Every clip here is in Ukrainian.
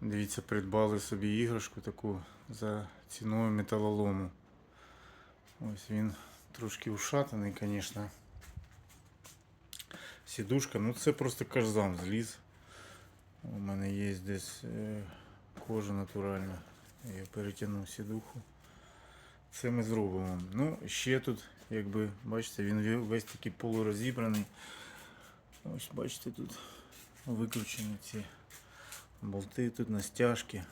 Дивіться, придбали собі іграшку таку за ціною металолому. Ось він трошки ушатаний, звісно. Сідушка, ну це просто кажзам зліз. У мене є десь е, кожа натуральна. Я перетягнув сідуху. Це ми зробимо. Ну, ще тут, якби, бачите, він весь такий полурозібраний. Ось бачите, тут викручені ці болти, тут настяжки.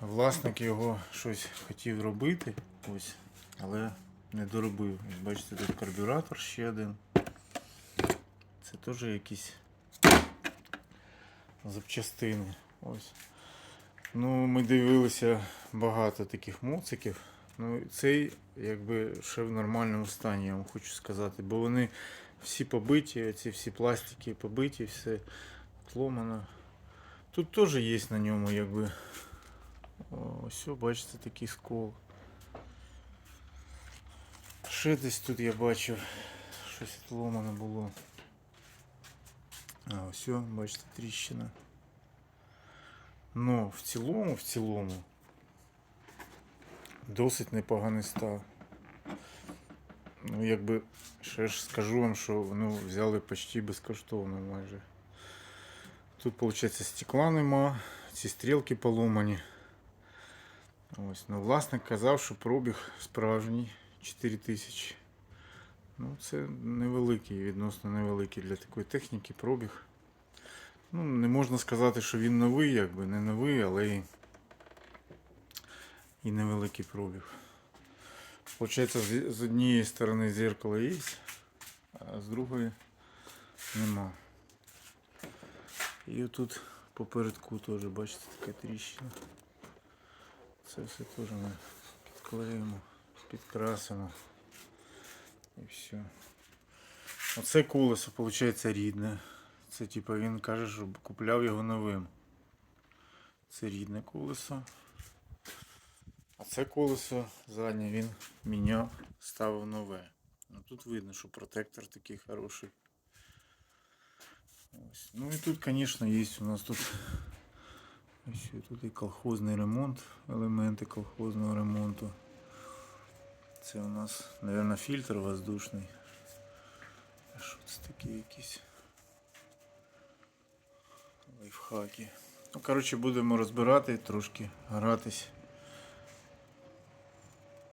Власник його щось хотів робити, ось, але не доробив. Бачите, тут карбюратор ще один. Це теж якісь запчастини. Ось. Ну, ми дивилися багато таких моциків. Ну, цей якби ще в нормальному стані, я вам хочу сказати, бо вони всі побиті, ці всі пластики побиті, все зломано. Тут теж є на ньому, якби. Ось, бачите, такий скол. Ще десь тут я бачив, щось відломано було. А, ось, бачите, тріщина. Ну, в цілому, в цілому, досить непоганий став. Ну, якби ще ж скажу вам, що ну, взяли почти безкоштовно майже. Тут, виходить, стекла нема, ці стрілки поломані. Ось, ну, власник казав, що пробіг справжній 4000. Ну, це невеликий, відносно невеликий для такої техніки пробіг. Ну, не можна сказати, що він новий, якби не новий, але і, і невеликий пробіг. Получається, з, з однієї сторони зеркало є, а з другої нема. І отут попередку теж, бачите, така тріщина. Це все теж ми підклеїмо, підкрасимо. І все. Оце колесо, виходить, рідне. Це типа він каже, що купляв його новим. Це рідне колесо. А це колесо заднє він міняв, ставив нове. Ну, тут видно, що протектор такий хороший. Ось. Ну і тут, звісно, є у нас тут, ось тут і колхозний ремонт, елементи колхозного ремонту. Це у нас, мабуть, фільтр воздушний. А що це такі якісь лайфхаки? Ну, коротше, будемо розбирати, трошки гратись.